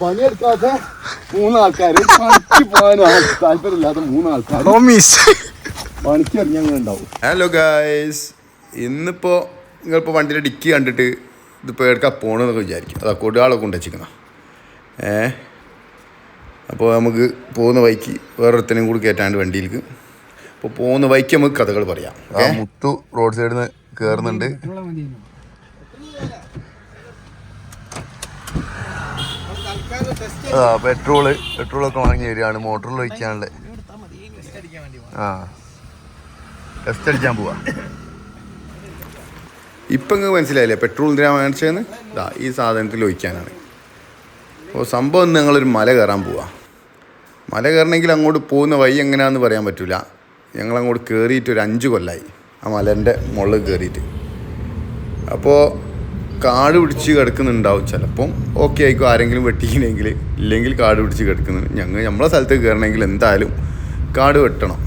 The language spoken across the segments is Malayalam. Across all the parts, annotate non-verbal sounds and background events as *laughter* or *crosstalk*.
പണിയെടുക്കാത്ത മൂന്നാൾക്കാര് പണിക്ക് പോകാൻ താല്പര്യമില്ലാത്ത മൂന്നാൾക്കാർ മിസ് പണിക്ക് ഇറങ്ങിയങ്ങനെ ഉണ്ടാവും. ഹലോ ഗായ്സ് ഇന്നിപ്പോ നിങ്ങളിപ്പോൾ വണ്ടിയുടെ ഡിക്കി കണ്ടിട്ട് ഇതിപ്പോൾ എടുക്കാൻ പോണെന്നൊക്കെ വിചാരിക്കും. അതാ കൊടുവാളൊക്കെ കൊണ്ട് വെച്ചിരിക്കണം ഏ? അപ്പോൾ നമുക്ക് പോകുന്ന വൈക്ക് വേറൊരുത്തനും കൂടി കയറ്റാണ്ട് വണ്ടിയിലേക്ക്. അപ്പോൾ പോകുന്ന വൈക്ക് നമുക്ക് കഥകൾ പറയാം. മുത്തു റോഡ് സൈഡിൽ നിന്ന് കയറുന്നുണ്ട് പെട്രോൾ പെട്രോളൊക്കെ വാങ്ങി വരികയാണ്. മോട്ടറിൽ ഒഴിക്കാനുള്ള ആ. ടെസ്റ്റ് അടിക്കാൻ പോവാ. ഇപ്പം നിങ്ങൾക്ക് മനസ്സിലായില്ലേ പെട്രോൾ എന്തിനാ മേടിച്ചതെന്ന്? ഇതാ ഈ സാധനത്തിൽ ഒഴിക്കാനാണ്. അപ്പോൾ സംഭവം ഞങ്ങളൊരു മല കയറാൻ പോവാ. മല കയറണമെങ്കിൽ അങ്ങോട്ട് പോകുന്ന വഴി എങ്ങനെയാണെന്ന് പറയാൻ പറ്റില്ല ഞങ്ങളങ്ങോട്ട് കയറിയിട്ട് ഒരു അഞ്ച് കൊല്ലമായി ആ മലന്റെ മുകളിൽ കയറിയിട്ട്. അപ്പോൾ കാട് പിടിച്ച് കിടക്കുന്നുണ്ടാവും ചിലപ്പം. ഓക്കെ ആയിക്കും ആരെങ്കിലും വെട്ടിക്കണമെങ്കിൽ ഇല്ലെങ്കിൽ കാട് പിടിച്ച് കിടക്കുന്നു ഞങ്ങൾ നമ്മളെ സ്ഥലത്ത് കയറണമെങ്കിൽ എന്തായാലും കാട് വെട്ടണം.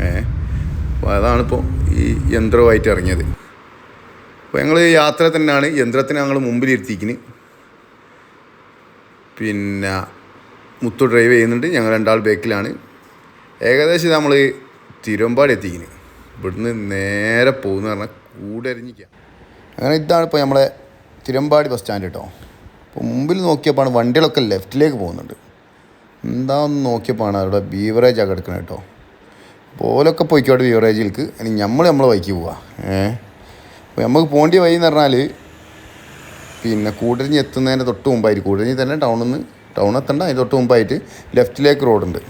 ഏ? അതാണിപ്പോൾ ഈ യന്ത്രമായിട്ട് ഇറങ്ങിയത്. അപ്പോൾ ഞങ്ങൾ യാത്ര തന്നെയാണ്. യന്ത്രത്തിന് ഞങ്ങൾ മുമ്പിലിരുത്തിക്കിന് പിന്നെ മുത്തു ഡ്രൈവ് ചെയ്യുന്നുണ്ട്. ഞങ്ങൾ രണ്ടാൾ ബാക്കിലാണ് ഏകദേശം നമ്മൾ തിരുവമ്പാടി എത്തിക്കിന് ഇവിടുന്ന് നേരെ പോകുന്ന പറഞ്ഞാൽ കൂടരിഞ്ഞിക്കാം അങ്ങനെ ഇതാണ് ഇപ്പോൾ നമ്മളെ തിരുവമ്പാടി ബസ് സ്റ്റാൻഡ് കേട്ടോ അപ്പോൾ മുമ്പിൽ നോക്കിയപ്പോൾ വണ്ടികളൊക്കെ ലെഫ്റ്റിലേക്ക് പോകുന്നുണ്ട്. എന്താണെന്ന് നോക്കിയപ്പോൾ അവിടെ ഒക്കെ കിടക്കുന്നത് കേട്ടോ പോലൊക്കെ പോയിക്കോട്ടെ ബീവറേജിലേക്ക് ഇനി നമ്മൾ നമ്മളെ വൈക്ക് പോവാ. ഏ? അപ്പോൾ നമുക്ക് പോകേണ്ടി വഴി എന്ന് പറഞ്ഞാൽ പിന്നെ കൂടരിഞ്ഞ് എത്തുന്നതിന് തൊട്ട് മുമ്പായിട്ട് കൂടരിഞ്ഞ് തന്നെ ടൗണിൽ നിന്ന് ടൗൺ എത്തണ്ട അതിന് തൊട്ട് മുമ്പായിട്ട് ലെഫ്റ്റിലേക്ക് റോഡുണ്ട്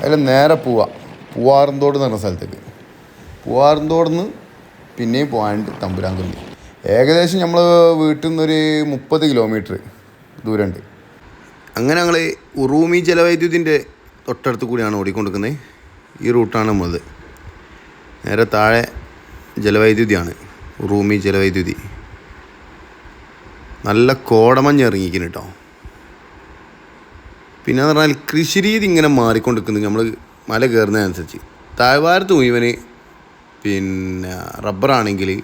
അതിൽ നേരെ പോവാം. പൂവാറന്തോട് എന്ന് പറഞ്ഞ സ്ഥലത്തേക്ക്. പൂവാറന്തോട് നിന്ന് പിന്നെയും പോകാനുണ്ട് തമ്പുരാൻകൊല്ലി ഏകദേശം നമ്മൾ വീട്ടിൽ നിന്നൊരു മുപ്പത് കിലോമീറ്റർ ദൂരമുണ്ട് അങ്ങനെ ഞങ്ങൾ ഉറൂമി ജലവൈദ്യുതിന്റെ തൊട്ടടുത്ത് കൂടിയാണ് ഓടിക്കൊണ്ടിരിക്കുന്നത്. ഈ റൂട്ടാണ് നമ്മളത്. നേരെ താഴെ ജലവൈദ്യുതിയാണ്. ഉറൂമി ജലവൈദ്യുതി. നല്ല കോടമഞ്ഞ് ഇറങ്ങിക്കുന്നു കേട്ടോ. പിന്നെ എന്ന് പറഞ്ഞാൽ കൃഷി രീതി ഇങ്ങനെ മാറിക്കൊണ്ടിരിക്കുന്നു. നമ്മൾ മല കയറുന്നതനുസരിച്ച്. താഴ്വാരത്ത് മുഴുവൻ പിന്നെ റബ്ബറാണെങ്കിൽ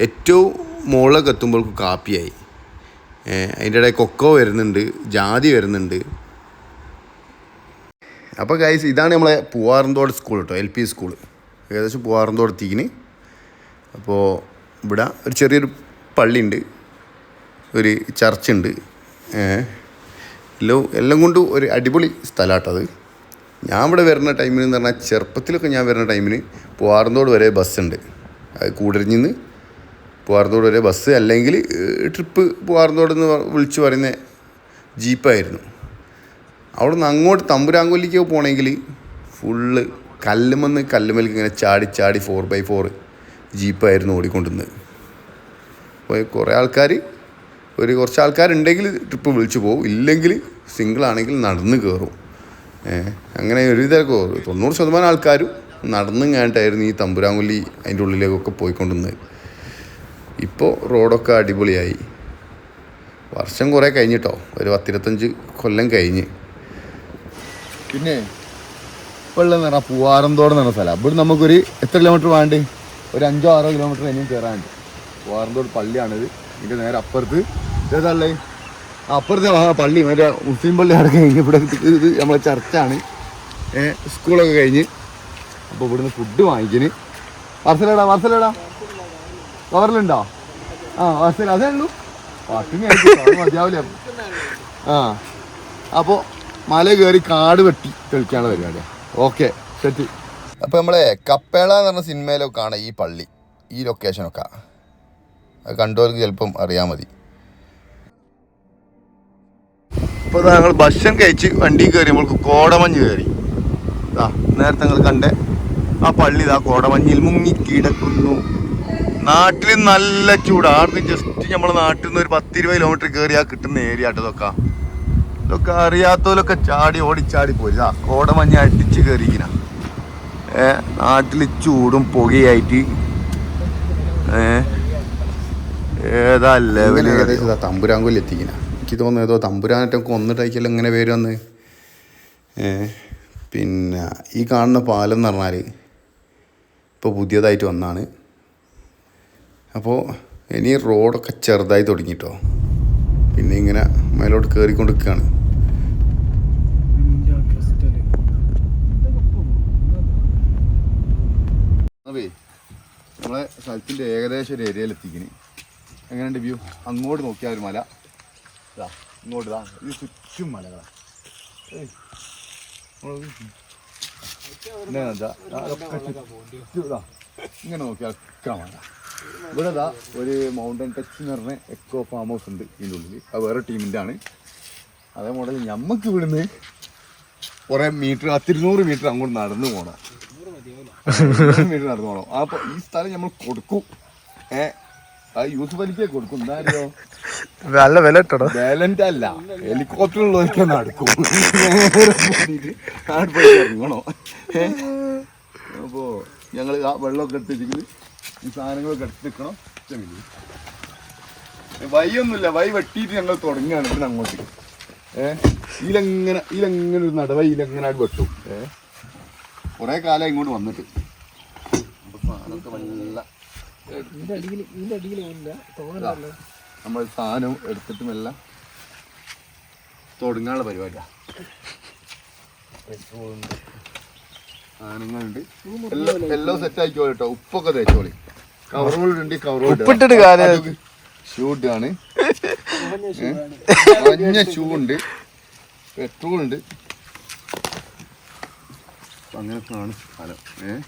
ഏറ്റവും മുകളിലൊക്കെ എത്തുമ്പോഴേക്കും കാപ്പിയായി അതിന്റെ ഇടയിൽ കൊക്കോ വരുന്നുണ്ട് ജാതി വരുന്നുണ്ട്. അപ്പോൾ ഗൈസ് ഇതാണ് നമ്മളെ പൂവാറന്തോട് സ്കൂൾ കേട്ടോ എൽ പി സ്കൂൾ ഏകദേശം പൂവാറന്തോട് തീന് അപ്പോൾ ഇവിടെ ഒരു ചെറിയൊരു പള്ളിയുണ്ട് ഒരു ചർച്ചുണ്ട്. എല്ലാം എല്ലാം കൊണ്ടും ഒരു അടിപൊളി സ്ഥലമാട്ടത് ഞാൻ ഇവിടെ വരുന്ന ടൈമിന് എന്ന് പറഞ്ഞാൽ ചെറുപ്പത്തിലൊക്കെ ഞാൻ വരുന്ന ടൈമിന് പൂവാറന്തോട് വരെ ബസ്സുണ്ട് അത് കൂടരിഞ്ഞിന്ന് പൂവാറന്തോട് വരെ ബസ് അല്ലെങ്കിൽ ട്രിപ്പ് പൂവാറന്തോട് എന്ന് വിളിച്ച് പറയുന്ന ജീപ്പായിരുന്നു. അവിടെ നിന്ന് അങ്ങോട്ട് തമ്പുരാങ്കൊല്ലിക്ക് പോകണമെങ്കിൽ ഫുള്ള് കല്ലുമെന്ന് കല്ലുമലിക്ക് ഇങ്ങനെ ചാടി ചാടി ഫോർ ബൈ ഫോർ ജീപ്പായിരുന്നു ഓടിക്കൊണ്ടിരുന്നത്. അപ്പോൾ കുറേ ആൾക്കാർ ഒരു കുറച്ച് ആൾക്കാരുണ്ടെങ്കിൽ ട്രിപ്പ് വിളിച്ചു പോകും ഇല്ലെങ്കിൽ സിംഗിളാണെങ്കിൽ നടന്ന് കയറും അങ്ങനെ ഒരുവിധ തൊണ്ണൂറ് ശതമാനം ആൾക്കാരും നടന്നും കഴിഞ്ഞിട്ടായിരുന്നു ഈ തമ്പുരാങ്കൊല്ലി അതിന്റെ ഉള്ളിലേക്കൊക്കെ പോയിക്കൊണ്ടിരുന്നത്. ഇപ്പോൾ റോഡൊക്കെ അടിപൊളിയായി. വർഷം കുറേ കഴിഞ്ഞിട്ടോ? ഒരു പത്തിരുപത്തഞ്ച് കൊല്ലം കഴിഞ്ഞ്. പിന്നെ വെള്ളം നിറ പൂവാറം എന്ന് പറഞ്ഞ സ്ഥലം. ഇവിടെ നമുക്കൊരു എത്ര കിലോമീറ്റർ വേണ്ടേ ഒരു അഞ്ചോ ആറോ കിലോമീറ്റർ ഇനിയും കയറാനുണ്ട് പൂവാറന്തോട് പള്ളിയാണിത്. ഇതിന്റെ നേരെ അപ്പുറത്ത് ഇതേതാണല്ലേ അപ്പുറത്തെ പള്ളി മറ്റേ മുസ്ലിം പള്ളി അടക്കം കഴിഞ്ഞ് ഇവിടെ ഇത് നമ്മളെ ചർച്ചാണ്. സ്കൂളൊക്കെ കഴിഞ്ഞ്. അപ്പോൾ ഇവിടുന്ന് ഫുഡ് വാങ്ങിക്കിന് പാർസലേടാ പാർസലേടാ കവറിലുണ്ടോ? ആ പാർസൽ അതേ ഉള്ളൂ. പട്ടിണി മതിയാവില്ല. ആ അപ്പോൾ മല കയറി കാട് വെട്ടി കളിക്കാണ് പരിപാടി ഓക്കെ സെറ്റ്. അപ്പോൾ നമ്മളെ കപ്പേള എന്ന് പറഞ്ഞ സിനിമയിലൊക്കെ ആണ് ഈ പള്ളി ഈ ലൊക്കേഷനൊക്കെ അത് കണ്ടവർക്ക് ചിലപ്പം അറിയാൻ മതി. ഇപ്പോൾ ഞങ്ങൾ ഭക്ഷണം കഴിച്ച് വണ്ടി കയറി നമ്മൾക്ക് കോടമഞ്ഞ് കയറി. ഇതാ നേരത്തെ ഞങ്ങൾ കണ്ട. ആ പള്ളി ഇതാ കോടമഞ്ഞിൽ മുങ്ങി കിടക്കുന്നു. നാട്ടിൽ നല്ല ചൂട്. ആർന്ന് ജസ്റ്റ് നമ്മളെ നാട്ടിൽ നിന്ന് ഒരു പത്തിരുപത് കിലോമീറ്റർ കയറിയാ കിട്ടുന്ന ഏരിയ ആട്ടോ ഇതൊക്കെ. ഇതൊക്കെ അറിയാത്തവരൊക്കെ ചാടി ഓടിച്ചാടി പോയി. ആ കോടമഞ്ഞ് അടിച്ച് കയറിക്കിന ഏ നാട്ടിൽ ചൂടും പുകയായിട്ട്. ഏ ഏതാ ലെവൽ ഏകദേശം എത്തിക്കുന്ന എനിക്ക് തോന്നുന്നു ഏതോ തമ്പുരാനൊക്കെ ഒന്നിട്ടായിക്കല്ലോ ഇങ്ങനെ പേര് വന്ന് ഏ പിന്നെ ഈ കാണുന്ന പാലം എന്ന് പറഞ്ഞാൽ ഇപ്പോൾ പുതിയതായിട്ട് വന്നാണ്. അപ്പോൾ ഇനി റോഡൊക്കെ ചെറുതായി തുടങ്ങിട്ടോ. പിന്നെ ഇങ്ങനെ മേലോട്ട് കയറിക്കൊണ്ടിരിക്കുകയാണ് നമ്മളെ സ്ഥലത്തിന്റെ ഏകദേശം ഒരു ഏരിയയിൽ എത്തിക്കിന് എങ്ങനെയുണ്ട് വ്യൂ അങ്ങോട്ട് നോക്കിയാൽ ഒരു മല. ഇതാ ഇങ്ങോട്ട് ഇതാ ഇത് ചുറ്റും. നമ്മൾ ഇങ്ങനെ നോക്കിയാൽ മല. ഇവിടെ ഇതാ ഒരു മൗണ്ടൻ ടച്ച് എന്ന് പറഞ്ഞ എക്കോ ഫാം ഹൗസ് ഉണ്ട് ഇതിന്റെ ഉള്ളിൽ. അത് വേറെ ടീമിന്റെ ആണ്. അതേ മോഡൽ ഞമ്മക്ക് ഇവിടുന്ന് കുറേ മീറ്റർ പത്തിരുന്നൂറ് മീറ്റർ അങ്ങോട്ട് നടന്നു പോകണം മീറ്റർ നടന്നു പോകണം അപ്പൊ ഈ സ്ഥലം നമ്മൾ കൊടുക്കും. ഏ ആ യൂസ് വലിക്കേ കൊടുക്കും. എന്താ അറിയോ? നല്ല വില ഇട്ടോ ബാലന്റ് അല്ല. ഹെലികോപ്റ്റർ ഉള്ളവർക്ക് നടക്കും. ഇറങ്ങണോ? അപ്പോ ഞങ്ങൾ ആ വെള്ളമൊക്കെ എടുത്തിരിക്കുന്നത് ഈ സാധനങ്ങളൊക്കെ എടുത്ത് നിൽക്കണം. വൈയൊന്നുമില്ല വൈ വെട്ടിയിട്ട് ഞങ്ങൾ തുടങ്ങുകയാണ്. പിന്നെ അങ്ങോട്ട്. ഏഹ് ഇതിലെങ്ങനെ ഇതിലെങ്ങനെ ഒരു നടവ ഇതിലെങ്ങനെ ആയിട്ട് വെട്ടും? ഏഹ് കുറെ കാലം ഇങ്ങോട്ട് വന്നിട്ട്. സാധനമൊക്കെ നമ്മൾ സാധനം എടുത്തിട്ടും എല്ലാം തുടങ്ങാനുള്ള പരിപാടിയാണ് സാധനങ്ങളുണ്ട്. എല്ലാം സെറ്റ് ആയിക്കോളി കേട്ടോ. ഉപ്പൊക്കെ തേച്ചോളി കവറുകളുണ്ട് ഉപ്പിട്ടിട്ട് കാര്യം- ഷൂട്ട് ആണ് മഞ്ഞ ഷൂ ഉണ്ട് പെട്രോൾ ഉണ്ട്. അപ്പൊ അങ്ങനെയൊക്കെയാണ് സ്ഥലം ഏഹ്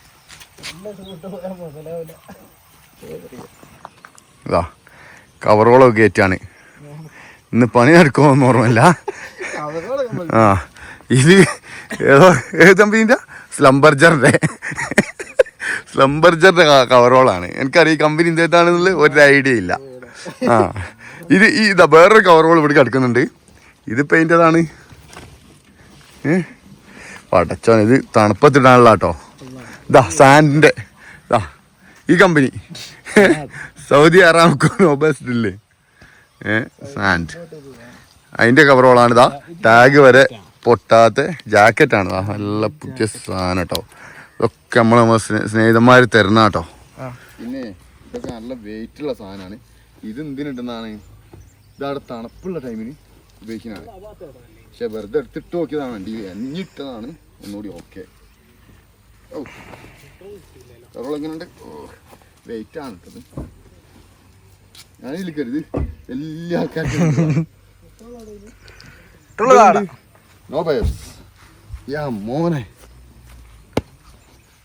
ഇതാ കവറുകളൊക്കെ കയറ്റാണ്. ഇന്ന് പണി നടക്കുമോ നടക്കുമോന്ന് ഓർമ്മയില്ല. ആ ഇത് ഏതോ ഏത് കമ്പനീന്റെ സ്ലംബർജറിന്റെ സ്ലംബർജറിന്റെ കവറോളാണ് എനിക്കറിയാം ഈ കമ്പനി എന്തേതാണെന്നുള്ള ഒരു ഐഡിയ ഇല്ല. ആ. ഇത് ഈ ഇതാ വേറൊരു കവറോൾ ഇവിടെ കിടക്കുന്നുണ്ട് ഇത് പെയിന്റതാണ് ഏ? പടച്ചോൻ ഇത് തണുപ്പത്തിടാനുള്ള കേട്ടോ ഇതാ സാൻഡിന്റെ ഇതാ ഈ കമ്പനി സൗദി അറാംകോ നോബസ്റ്റില്ലേ ഏ സാൻഡ്. അതിന്റെ കവറോളാണ് ഇതാ ടാഗ് വരെ പൊട്ടാത്ത ജാക്കറ്റാണ്. നല്ല പുതിയ സാധനം കേട്ടോ ഇതൊക്കെ നമ്മൾ നമ്മൾ സ്നേഹിതന്മാർ തരുന്ന കേട്ടോ പിന്നെ ഇതൊക്കെ നല്ല വെയിറ്റ് ഉള്ള സാധനമാണ് ഇത് എന്തിനിട്ടുന്നതാണ് ഇതവിടെ തണുപ്പുള്ള ടൈമിന് ഉപയോഗിക്കുന്നതാണ്. പക്ഷെ വെറുതെ എടുത്തിട്ട് നോക്കിയതാണ് വണ്ടി. എഞ്ഞിട്ടതാണ് ഒന്നുകൂടി ഓക്കെ ഓ കറോൾ എങ്ങനെയുണ്ട്? ഓ വെയിറ്റ് ആണ് ഇട്ടത് ഞാനിരിക്കരുത് എല്ലാ ആൾക്കാർക്കും *laughs* നോ ബയർസ് യാ മോനെ.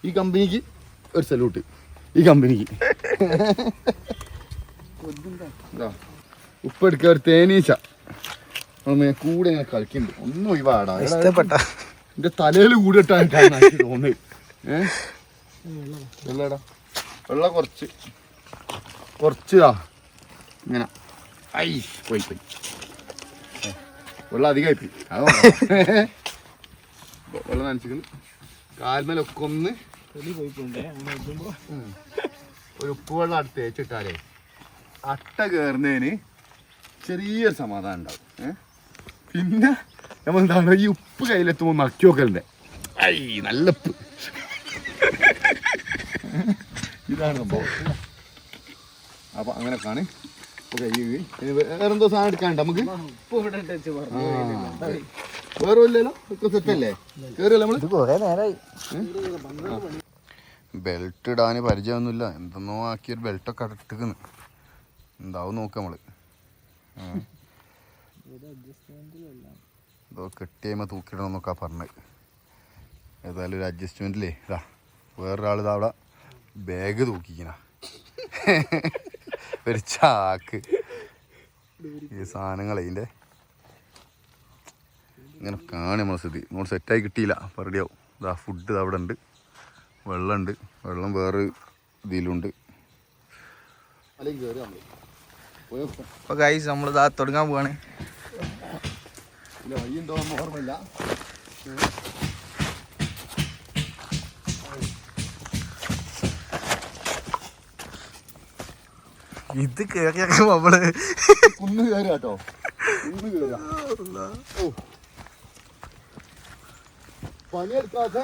ഈ കമ്പനിക്ക് ഒരു സല്യൂട്ട് ഈ കമ്പനിക്ക്. ഉപ്പ് എടുക്കുക ഒരു തേനീച്ച. കൂടെ ഞാൻ കളിക്കുന്നുണ്ട് ഒന്നും ഒഴിവാടാ. ഇഷ്ടപ്പെട്ട. എന്റെ തലയിൽ കൂടെ എനിക്ക് തോന്നി ഏഹ് വെള്ളടാ. വെള്ളം കുറച്ച്. കുറച്ചാ ഇങ്ങനെ. ഐ പോയി പോയി. വെള്ളം അധികമായി. വെള്ളം നനച്ചിട്ട് കാൽമേലൊക്കെ ഒന്ന്. ഒരു ഉപ്പ് വെള്ളം അടുത്ത് തേച്ചിട്ടാലേ അട്ട കയറുന്നതിന് ചെറിയൊരു സമാധാനം ഉണ്ടാവും? പിന്നെ നമ്മൾ എന്താണ് ഈ ഉപ്പ് കയ്യിലെത്തുമ്പോൾ നക്കി നോക്കലുണ്ട് ഐ നല്ല ഉപ്പ് ഇതാണ് സംഭവം അപ്പൊ അങ്ങനെ വേറെന്തോ സാധനം എടുക്കാണ്ട് നമുക്ക്? ആ. വേറെ ഇല്ലല്ലോ ഒക്കെ സെറ്റല്ലേ കേറിയല്ലോ നമ്മൾ? ഇത് കൊറേ നേരായി. ബെൽറ്റ് ഇടാൻ പരിചയമൊന്നുമില്ല. എന്തെന്നോ ആക്കിയൊരു ബെൽറ്റൊക്കെ ഇട്ടിക്കുന്നു എന്താവും നോക്കാം നമ്മൾ. എന്തോ കെട്ടിയമ്മ തൂക്കിയിടണമെന്നൊക്കെ പറഞ്ഞത് ഏതായാലും ഒരു അഡ്ജസ്റ്റ്മെന്റിലേ ഇതാ. വേറൊരാൾ ഇതാ അവിടെ ബാഗ് തൂക്കിക്കണ ഒരു ചാക്ക്. ഈ സാധനങ്ങൾ ഇതിന്റെ ഇങ്ങനെ കാണി നമ്മളെ സ്ഥിതി. നമ്മൾ സെറ്റായി കിട്ടിയില്ല. റെഡിയാവും ഇതാ ഫുഡ് അവിടെ ഉണ്ട്. വെള്ളമുണ്ട്. വെള്ളം വേറെ ഇതിലുണ്ട്. അപ്പൊ ഗൈസ് നമ്മൾ ഇതാ തുടങ്ങാൻ പോവാണ്. ഓർമ്മയില്ല. ഇത് കേറിയൊക്കെ നമ്മൾ കുന്ന് പണിയെടുക്കാത്ത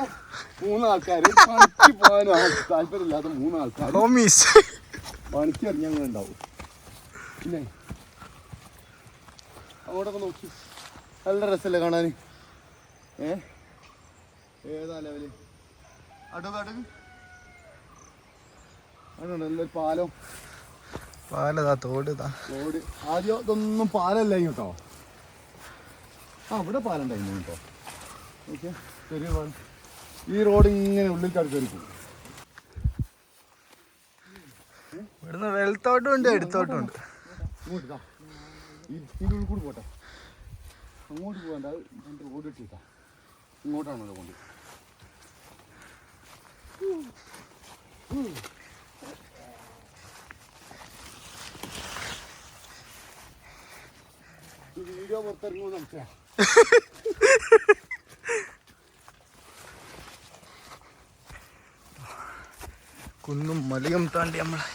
പണിക്ക് താല്പര്യമില്ലാത്ത മൂന്നാൾക്കാർ പണിക്ക് അങ്ങനെ ഉണ്ടാവും പിന്നെ അങ്ങോട്ടൊക്കെ നോക്കി. നല്ല രസമല്ലേ കാണാൻ ഏ? ഏതാ ലെവൽ? അടുക്ക് അടുക്ക് ആണ് നല്ലൊരു പാലം. പാലതാ തോട് തോട്. ആദ്യം ഇതൊന്നും പാലല്ല കേട്ടോ ആ ഇവിടെ പാലുണ്ടായിരുന്നു കേട്ടോ ഓക്കെ ചെറിയ പാലം ഈ റോഡ് ഇങ്ങനെ ഉള്ളിൽ കടക്കും ഇവിടുന്ന് വെളുത്തോട്ടും ഉണ്ട് എടുത്തോട്ടും ഉണ്ട്. ഇങ്ങോട്ട് ഇതിന്റെ ഉള്ളിൽ കൂടി പോട്ടെ. അങ്ങോട്ട് പോകണ്ട രണ്ട് റോഡ് ഇട്ടിട്ടാ. ഇങ്ങോട്ടാണല്ലോ കൊണ്ട് വീഡിയോ പുറത്തിറങ്ങുമോ നമുക്ക് കുന്നും മലയും താണ്ടി നമ്മളെ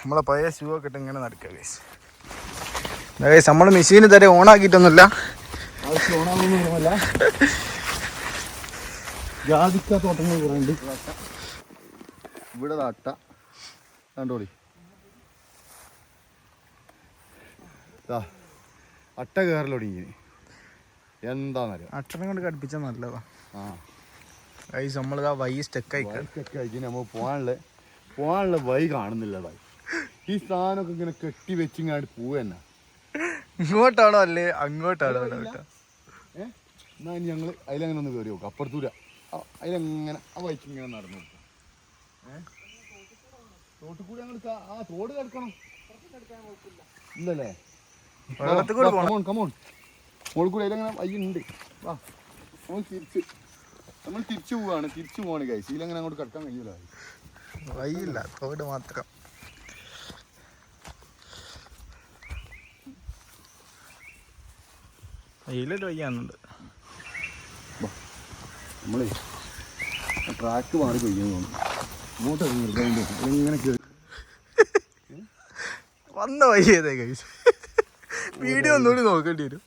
നമ്മളെ പഴയ ഷൂ ഒക്കെ ഇട്ട് ഇങ്ങനെ നടക്കുക ഗൈസ് ഗൈസ് നമ്മൾ മെഷീൻ തരെ ഓൺ ആക്കിയിട്ടൊന്നുമില്ല. ആവശ്യം ഓണാകുന്ന ഓർമ്മല്ല ജാതിക്ക തോട്ടങ്ങൾ ഇവിടെ അട്ട. കണ്ടോളി. ദാ അട്ട കയറലൊടിങ്ങി എന്താന്നറിയാം? അട്ടനെ കൊണ്ട് കടുപ്പിച്ചാൽ നല്ലതാ. ആ. ഗൈസ് നമ്മളിതാ വൈ സ്റ്റെക്കായി നമ്മൾ പോകാനുള്ള പോകാനുള്ള വൈ കാണുന്നില്ലതായി ഈ സാധനമൊക്കെ ഇങ്ങനെ കെട്ടി വെച്ചിങ്ങാണ്ട് പോവന്നെ. ഇങ്ങോട്ടാണോ അല്ലേ? അങ്ങോട്ടാണോ എന്നാ ഇനി ഞങ്ങൾ അതിലങ്ങനെ ഒന്ന് കയറി നോക്കാം. അപ്പുറത്തൂര അതിലങ്ങനെ ആ വൈക്ക് ഇങ്ങനെ നടന്നു കൊടുക്കാം തോട്ടിൽ കൂടി ഞങ്ങൾ ആ തോട് കിടക്കണം. ഇല്ലല്ലേ? മോൾ കൂടി അതിലങ്ങനെ വയ്യുണ്ട് വാ. നമ്മൾ തിരിച്ച് നമ്മൾ തിരിച്ചു പോവാണ്. തിരിച്ചു പോവാണ് കൈസ് ഇതിലങ്ങനെ അങ്ങോട്ട് കിടക്കാൻ കഴിയൂല വഴിയില്ല. തോട് മാത്രം. വെയിലൊരു വയ്യാന്നുണ്ട് നമ്മളേ ട്രാക്ക് മാറി കഴിയുന്നു തോന്നുന്നു. ഇങ്ങോട്ട് ഇറങ്ങി ഇങ്ങനെ വന്ന വയ്യതേ ഏതേ കഴിച്ചു വീഡിയോ ഒന്നുകൂടി നോക്കേണ്ടി വരും.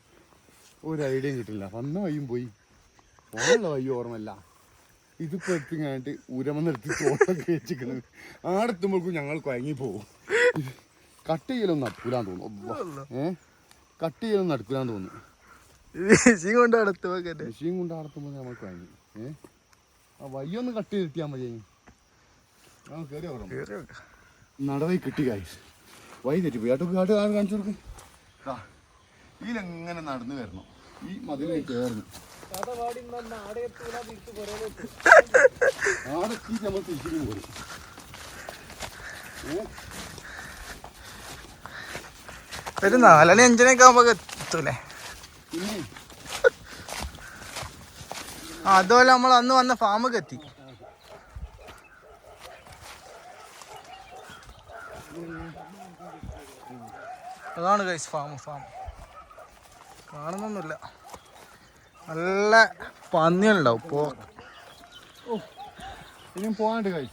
ഒരു ഐഡിയ കിട്ടില്ല. വന്ന വയ്യും പോയി. പോകാനുള്ള വയ്യ ഓർമ്മല്ല ഇതിപ്പോ എത്തിങ്ങാണ്ട് ഉരമെന്നെടുത്ത് തോട്ടൊക്കെ വെച്ചിരിക്കുന്നത് ആടെത്തുമ്പോഴേക്കും ഞങ്ങൾ കുഴങ്ങി പോകും കട്ട് ചെയ്യലൊന്നും നടക്കൂലാന്ന് തോന്നുന്നു. ഏ? കട്ട് ചെയ്യലൊന്നും നടക്കൂലാന്ന് തോന്നുന്നു. മെഷീൻ കൊണ്ട് വെക്കട്ടെ മെഷീൻ കൊണ്ട് നമ്മൾ കുഴങ്ങി. ഏ? ആ വയ്യൊന്ന് കട്ട് ചെയ്തിട്ടാ മതി കയറി. നടവൈ കിട്ടി കായ് വൈ തെറ്റി പോയി കാട്ട് കാട്ടു കാണിച്ചു കൊടുക്ക്. ഇതിലെങ്ങനെ നടന്നു വരണം? ഈ മതി കയറുന്നു ആടെത്തി നമ്മൾ തിരിച്ചു പോരും. ഏ? ഒരു നാലണി അഞ്ചണിയൊക്കെ ആകുമ്പോ എത്തൂലേ? അതുപോലെ നമ്മൾ അന്ന് വന്ന ഫാമൊക്കെ എത്തി. അതാണ് ഗൈസ് ഫാം ഫാം കാണുന്നൊന്നുമില്ല. നല്ല പന്നിയുണ്ടാവും പോ. ഇനിയും പോകാണ്ട് കായ്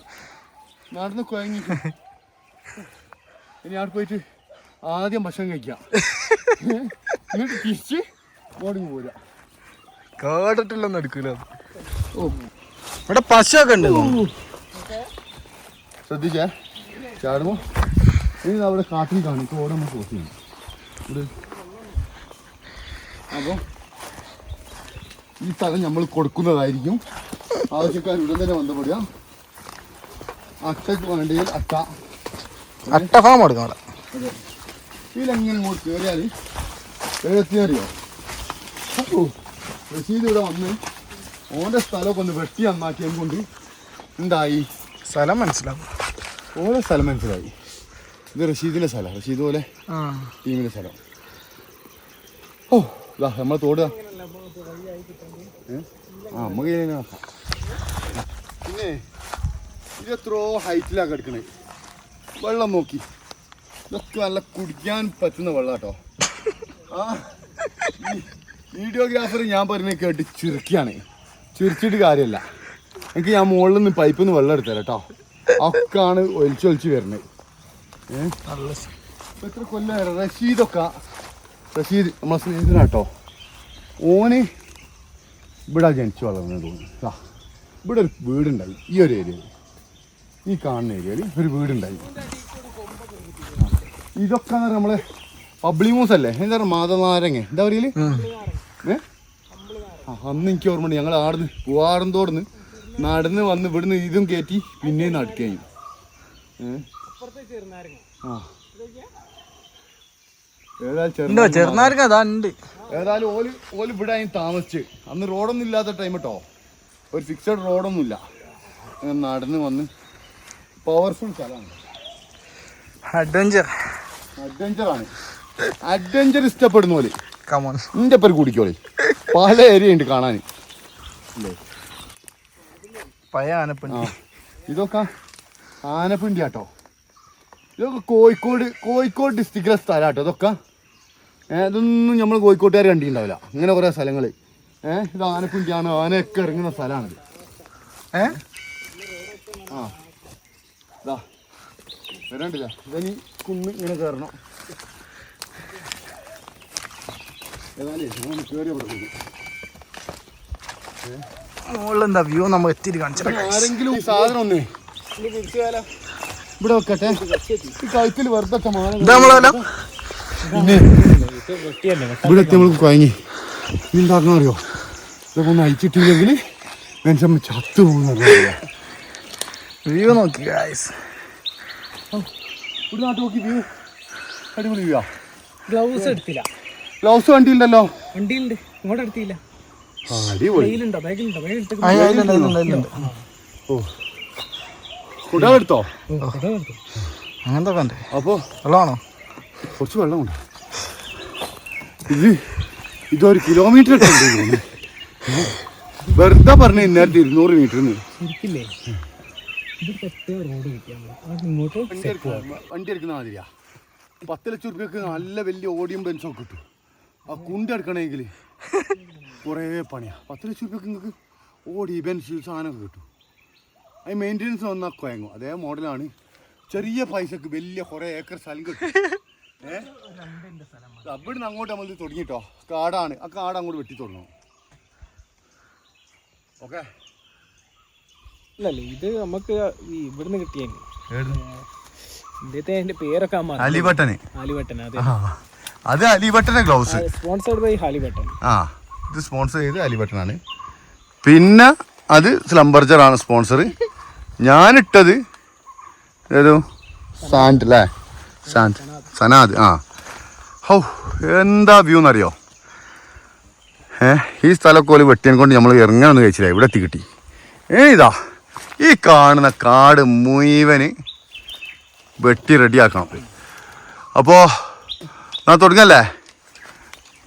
നടന്ന് കുഴങ്ങി. ഇനി അവിടെ പോയിട്ട് ആദ്യം ഭക്ഷണം കഴിക്കാം? എന്നിട്ട് തിരിച്ച് ബോർഡിങ് പോരാ കേട്ടിട്ടില്ലെന്ന് എടുക്കൂല. ഓ. ഇവിടെ പശുവൊക്കെ ഉണ്ട്. ശ്രദ്ധിച്ചേ? ചാടുമ്പോ ഇനി അവിടെ കാട്ടിൽ കാണും. തോടെ നമ്മൾ ക്രോസ് ചെയ്യണം അപ്പോൾ ഈ സ്ഥലം നമ്മൾ കൊടുക്കുന്നതായിരിക്കും. ആവശ്യക്കാർ ഉടൻ തന്നെ ബന്ധപ്പെടുക അട്ടക്ക് വേണ്ടിയിൽ അട്ട. അട്ട ഫാം എടുക്കാം അവിടെ അതെ. ഇതിലെങ്ങനെ ഇങ്ങോട്ട് കയറിയാൽ എഴുത്തിയറിയോ റഷീദ് ഇവിടെ വന്ന് ഓന്റെ സ്ഥലമൊക്കെ ഒന്ന് വെട്ടി നന്നാക്കിയത് കൊണ്ട് എന്തായി? സ്ഥലം മനസ്സിലാവും ഓരോ സ്ഥലം മനസ്സിലായി. ഇത് റഷീദിന്റെ സ്ഥലം റഷീദ് പോലെ ടീമിന്റെ സ്ഥലം. ഓ ഇതാ നമ്മളെ തോടുക ആ നമുക്ക് നോക്കാം. പിന്നെ ഇത് എത്രയോ ഹൈറ്റിലാണ് കിടക്കണേ. വെള്ളം നോക്കി. ഇതൊക്കെ നല്ല കുടിക്കാൻ പറ്റുന്ന വെള്ളം കേട്ടോ ആ വീഡിയോഗ്രാഫർ ഞാൻ പറഞ്ഞ കേട്ട് ചുരുക്കിയാണ്. ചുരുക്കിയിട്ട് കാര്യമല്ല എനിക്ക് ഞാൻ മുകളിൽ നിന്ന് പൈപ്പിൽ നിന്ന് വെള്ളം എടുത്തരാം കേട്ടോ. ഒക്കെ ആണ് ഒലിച്ചൊലിച്ച് വരുന്നത് ഏഹ് നല്ല സ്- ഇപ്പൊ എത്ര കൊല്ലം റഷീദൊക്കെ. റഷീദ് നമ്മളെ സ്നേഹിതനാട്ടോ. ഓന് ഇവിടെ ജനിച്ചു വളർന്നു തോന്നുന്നു. ഇവിടെ ഒരു വീടുണ്ടായി. ഈ ഒരു ഏരിയയിൽ. ഈ കാണുന്ന ഏരിയയിൽ ഒരു വീടുണ്ടായി. ഇതൊക്കെ നമ്മളെ പബ്ലിമൂസ് അല്ലേ? എന്താ പറയുക മാതനാരങ്ങ? എന്താ പറയൽ? ഏ? അന്ന് എനിക്ക് ഓർമ്മയുണ്ട് ഞങ്ങൾ ആടുന്ന് പൂവാറന്തോടുന്ന് നടന്ന് വന്ന് ഇവിടുന്ന് ഇതും കയറ്റി പിന്നെയും നടക്കുകയും ഏതായാലും ഉണ്ടോ ചെറുനാരങ്ങ. ചെറുനാരങ്ങ അതാ ഉണ്ട് ഏതായാലും ഓൽ ഓൽ ഇവിടെ താമസിച്ച്. അന്ന് റോഡൊന്നും ഇല്ലാത്ത ടൈം കേട്ടോ ഒരു ഫിക്സഡ് റോഡൊന്നും ഇല്ല നടന്ന് വന്ന് പവർഫുൾ സ്ഥലമാണ്. അഡ്വഞ്ചർ അഡ്വഞ്ചറാണ് അഡ്വഞ്ചർ ഇഷ്ടപ്പെടുന്ന പോലെ കമോൺ പേര് കുടിക്കോളി. പല ഏരിയ ഉണ്ട് കാണാൻ പഴയ ആനപ്പിണ്ടി. ആനപ്പണി ഇതൊക്കെ ആനപ്പിണ്ടി ആട്ടോ ഇതൊക്കെ കോഴിക്കോട് കോഴിക്കോട് ഡിസ്ട്രിക്റ്റിലെ സ്ഥലം കേട്ടോ ഇതൊക്കെ. ഇതൊന്നും നമ്മൾ കോഴിക്കോട്ടുകാർ കണ്ടിട്ടുണ്ടാവില്ല. ഇങ്ങനെ കുറേ സ്ഥലങ്ങൾ ഏഹ് ഇത് ആനക്കുഞ്ചാണ് ആനയൊക്കെ ഇറങ്ങുന്ന സ്ഥലമാണിത്. ഏ? ആ. ഇതാ വരണ്ടില്ല ഇതനി കുന്ന് ഇങ്ങനെ കയറണം. ഏതായാലും നമ്മൾ കയറി അവിടെ എന്താ വ്യൂ നമ്മൾ എത്തിയിട്ട് കാണിച്ചു ആരെങ്കിലും സാധനം ഒന്നേ ഇവിടെ വെക്കട്ടെ. ഈ കഴുത്തിൽ വെറുതെ പിന്നെ ഇവിടെ എത്തി നമ്മൾ കുഴങ്ങി. എന്താക്കണം അറിയോ? ഇതൊക്കെ ഒന്ന് അയച്ചിട്ടില്ലെങ്കിൽ മനുഷ്യൻ ചത്തു പോകുന്ന വ്യൂ നോക്കി ഗായ്സ് ഒരു നാട്ടു നോക്കി വ്യൂ. അടിപൊളി വ്യൂ ഗ്ലൗസ് എടുത്തില്ല. ഗ്ലൗസ് വണ്ടിയുണ്ടല്ലോ വണ്ടിയുണ്ട്. ഇങ്ങോട്ട് എടുത്തില്ല. അടിപൊളി. കയ്യിലുണ്ടോ ബാഗ് എടുത്ത്? അങ്ങനത്തെ കണ്ടേ അപ്പോൾ വെള്ളമാണോ? കുറച്ച് വെള്ളമുണ്ട് ഇത് ഇതൊരു കിലോമീറ്റർ ഉണ്ട്. വെറുതെ പറഞ്ഞ ഇന്നേരത്തെ ഇരുന്നൂറ് മീറ്റർ വണ്ടി എടുക്കുന്ന മാതിരിയാ. പത്ത് ലക്ഷം റുപ്യക്ക് നല്ല വലിയ ഓടിയും ബെൻസും ഒക്കെ കിട്ടും. ആ കുണ്ട് എടുക്കണമെങ്കിൽ കുറേ പണിയാ. പത്ത് ലക്ഷം റുപ്യക്ക് നിങ്ങൾക്ക് ഓടി ബെൻസ് സാധനമൊക്കെ കിട്ടും. അത് മെയിന്റെനൻസ് വന്നാൽ കുഴങ്ങും അതേ മോഡലാണ് ചെറിയ പൈസക്ക് വലിയ കുറേ ഏക്കർ സ്ഥലം കിട്ടും. *laughs* അവിടെ അവിടുന്ന് അങ്ങോട്ട് നമ്മൾ തുടങ്ങിട്ടോ. കാടാണ്. ആ കാട് അങ്ങോട്ട് വെട്ടി തുടങ്ങും. ഓക്കെ? ഇത് നമുക്ക് ഈ ഇവിടുന്ന് കിട്ടിയാണ് പേരൊക്കെ അലിബട്ടന് ഹാലിബട്ടൻ അതെ. അത് അലിബട്ടന്റെ ഗ്ലൗസ്. സ്പോൺസർഡ് ബൈ ഹാലിബട്ടൻ ആ ഇത് സ്പോൺസർ ചെയ്ത് അലിബട്ടനാണ് പിന്നെ അത് സ്ലംബർജറാണ് സ്പോൺസർ ഞാനിട്ടത് ഏതോ? സാൻഡ് അല്ലേ? സാൻഡ്. സനാദ് ആ. ഹൗ എന്താ വ്യൂ എന്നറിയോ? ഏ ഈ സ്ഥലമൊക്കെ ഒരു വെട്ടിയൻ കൊണ്ട് നമ്മൾ ഇറങ്ങാനൊന്നും കഴിച്ചില്ല ഇവിടെ എത്തി കിട്ടി. ഏ ഇതാ. ഈ കാണുന്ന കാട് മുഴുവൻ വെട്ടി റെഡിയാക്കണം അപ്പോൾ ഞാൻ തുടങ്ങല്ലേ?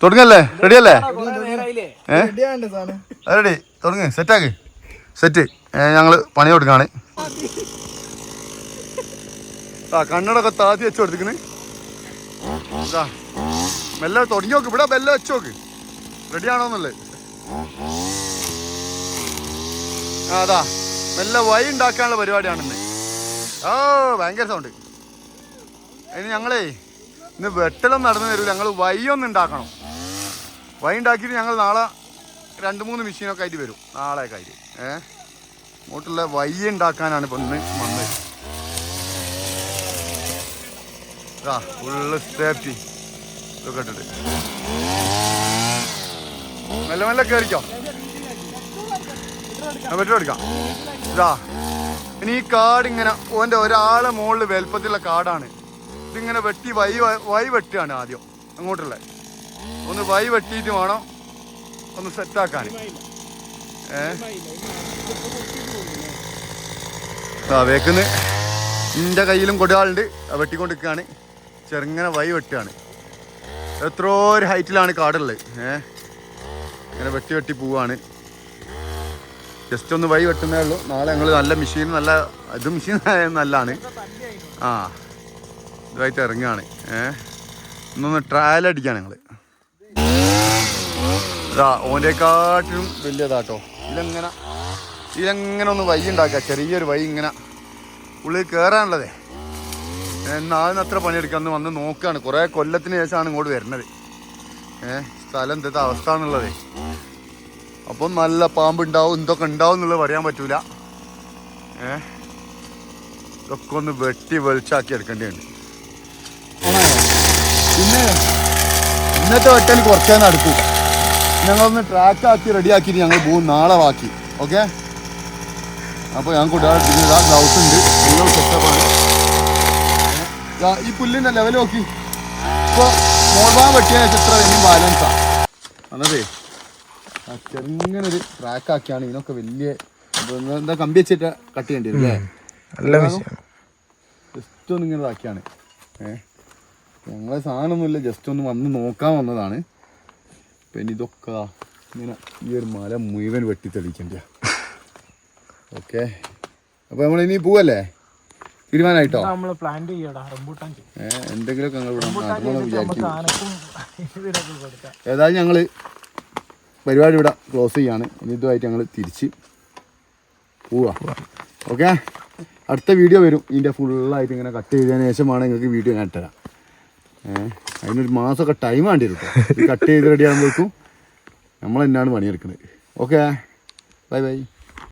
തുടങ്ങല്ലേ? റെഡിയല്ലേ ഏ? റെഡി തുടങ്ങ്. സെറ്റാക്ക് സെറ്റ്. ഞങ്ങൾ പണി കൊടുക്കാണ്. ആ കണ്ണടൊക്കെ താത്തി വെച്ച് കൊടുത്തിക്കണ് തുടങ്ങി നോക്ക്. ഇവിടെ ബെല്ല വെച്ച് നോക്ക്. റെഡി ആണോന്നല്ലേ ആ അതാ മെല്ലെ വൈ ഉണ്ടാക്കാനുള്ള പരിപാടിയാണെന്ന്. ഓ ഭയങ്കര സൗണ്ട് അതിന് ഞങ്ങളേ ഇന്ന് വെട്ടലൊന്നും നടന്നു തരൂ. ഞങ്ങൾ വൈ ഒന്ന് ഉണ്ടാക്കണം. വൈ ഉണ്ടാക്കിയിട്ട് ഞങ്ങൾ നാളെ രണ്ട് മൂന്ന് മെഷീനൊക്കെ ആയിട്ട് വരും. നാളെ ആയിട്ട്. ഏ? ഇങ്ങോട്ടുള്ള വൈ ഉണ്ടാക്കാനാണ് ഇപ്പം വന്നത്. ഫുള്ള് സേഫ്റ്റി ഇതൊക്കെ മെല്ലെ മെല്ലെ കയറിക്കോ പറ്റും ഇതാ ഇനി ഈ കാട് ഇങ്ങനെ ഓന്റെ ഒരാളെ മുകളിൽ വലുപ്പത്തിലുള്ള കാടാണ്. ഇതിങ്ങനെ വെട്ടി വൈ വൈ വെട്ടുകയാണ് ആദ്യം. അങ്ങോട്ടുള്ള. ഒന്ന് വൈ വെട്ടിയിട്ട് വേണം ഒന്ന് സെറ്റാക്കാൻ ആ വേക്കുന്ന് എന്റെ കയ്യിലും കൊടുകാളുണ്ട് വെട്ടിക്കൊണ്ട് നിൽക്കുകയാണ് ചെറുങ്ങനെ വൈ വെട്ടുകയാണ്. എത്രയോ ഒരു ഹൈറ്റിലാണ് കാടുള്ളത്. ഏ? ഇങ്ങനെ വെട്ടി വെട്ടി പോവാണ് ജസ്റ്റ് ഒന്ന് വൈ വെട്ടുന്നേ ഉള്ളൂ. നാളെ ഞങ്ങൾ നല്ല മെഷീൻ നല്ല ഇത് മെഷീൻ നല്ലതാണ്. ആ ഇതായിട്ട് ഇറങ്ങുകയാണ്. ഏ? ഇന്നൊന്ന് ട്രയൽ അടിക്കുകയാണ് ഞങ്ങൾ ഇതാ ഓന്റെക്കാട്ടിലും വലിയതാട്ടോ. ഇതെങ്ങനെ ഇതെങ്ങനെ ഒന്ന് വൈ ഉണ്ടാക്കുക? ചെറിയൊരു വൈ ഇങ്ങനെ ഉള്ളിൽ കയറാനുള്ളതേ എന്നാലും അത്ര പണിയെടുക്കാന്ന് വന്ന് നോക്കുകയാണ്. കുറേ കൊല്ലത്തിന് ശേഷമാണ് ഇങ്ങോട്ട് വരുന്നത്. ഏഹ് സ്ഥലം എന്തത്തെ അവസ്ഥ എന്നുള്ളതേ. അപ്പം നല്ല പാമ്പ് ഉണ്ടാവും എന്തൊക്കെ ഉണ്ടാവും എന്നുള്ളത് പറയാൻ പറ്റൂല. ഏഹ് ഇതൊക്കെ ഒന്ന് വെട്ടി വെളിച്ചാക്കി എടുക്കേണ്ടതുണ്ട് പിന്നെ ഇന്നത്തെ വെട്ടൽ കുറച്ചേ നടക്കും. ഞങ്ങളൊന്ന് ട്രാക്ക് ആക്കി റെഡി ആക്കിയിട്ട് ഞങ്ങൾ പോകും നാളെ ബാക്കി. ഓക്കെ അപ്പോൾ ഞാൻ പിന്നെ ഗ്ലൗസ് ഉണ്ട്. നിങ്ങൾ സെറ്റപ്പാണ് ഈ പുല്ലിന്റെ ലെവൽ നോക്കി. ഇപ്പോൾ മോർബാൻ വെട്ടിയ എത്ര ഇനിയും ബാലൻസാണ് ആ. ചെറുങ്ങനൊരു ട്രാക്ക് ആക്കിയാണ് ഇതിനൊക്കെ വലിയ എന്താ കമ്പി വെച്ചിട്ട് കട്ട് ചെയ്യേണ്ടി വരും അല്ലേ? ജസ്റ്റ് ഒന്ന് ഇങ്ങനെ ഇതാക്കിയാണ്. ഏഹ് ഞങ്ങളെ സാധനമൊന്നുമില്ല. ജസ്റ്റ് ഒന്ന് വന്ന് നോക്കാൻ വന്നതാണ്. പിന്നെ ഇതൊക്കെ ഇങ്ങനെ ഈ ഒരു മല മുഴുവൻ വെട്ടി തെളിക്കണ്ട ഓക്കെ അപ്പോൾ നമ്മൾ ഇനി പോവല്ലേ? തീരുമാനമായിട്ടോ നമ്മൾ പ്ലാൻ ചെയ്യടാ റംബൂട്ടാൻ ചെയ്യും. ഏ എന്തെങ്കിലുമൊക്കെ ഞങ്ങൾ ഇവിടെ വിചാരിക്കും ഏതായാലും ഞങ്ങൾ പരിപാടി ഇവിടെ ക്ലോസ് ചെയ്യാണ്. ഇനി ഇതുമായിട്ട് ഞങ്ങൾ തിരിച്ച് പോവാ. ഓക്കെ അടുത്ത വീഡിയോ വരും. ഇതിന്റെ ഫുള്ളായിട്ട് ഇങ്ങനെ കട്ട് ചെയ്തതിന് ശേഷമാണ് നിങ്ങൾക്ക് വീഡിയോ ഞാൻ ഇട്ടുതരാം ഏഹ് അതിനൊരു മാസമൊക്കെ ടൈം വേണ്ടി വരും കേട്ടോ ചെയ്ത് റെഡി ആകുമ്പോഴേക്കും നമ്മൾ തന്നെയാണ് പണിയെടുക്കുന്നത് ഓക്കെ ബൈ ബൈ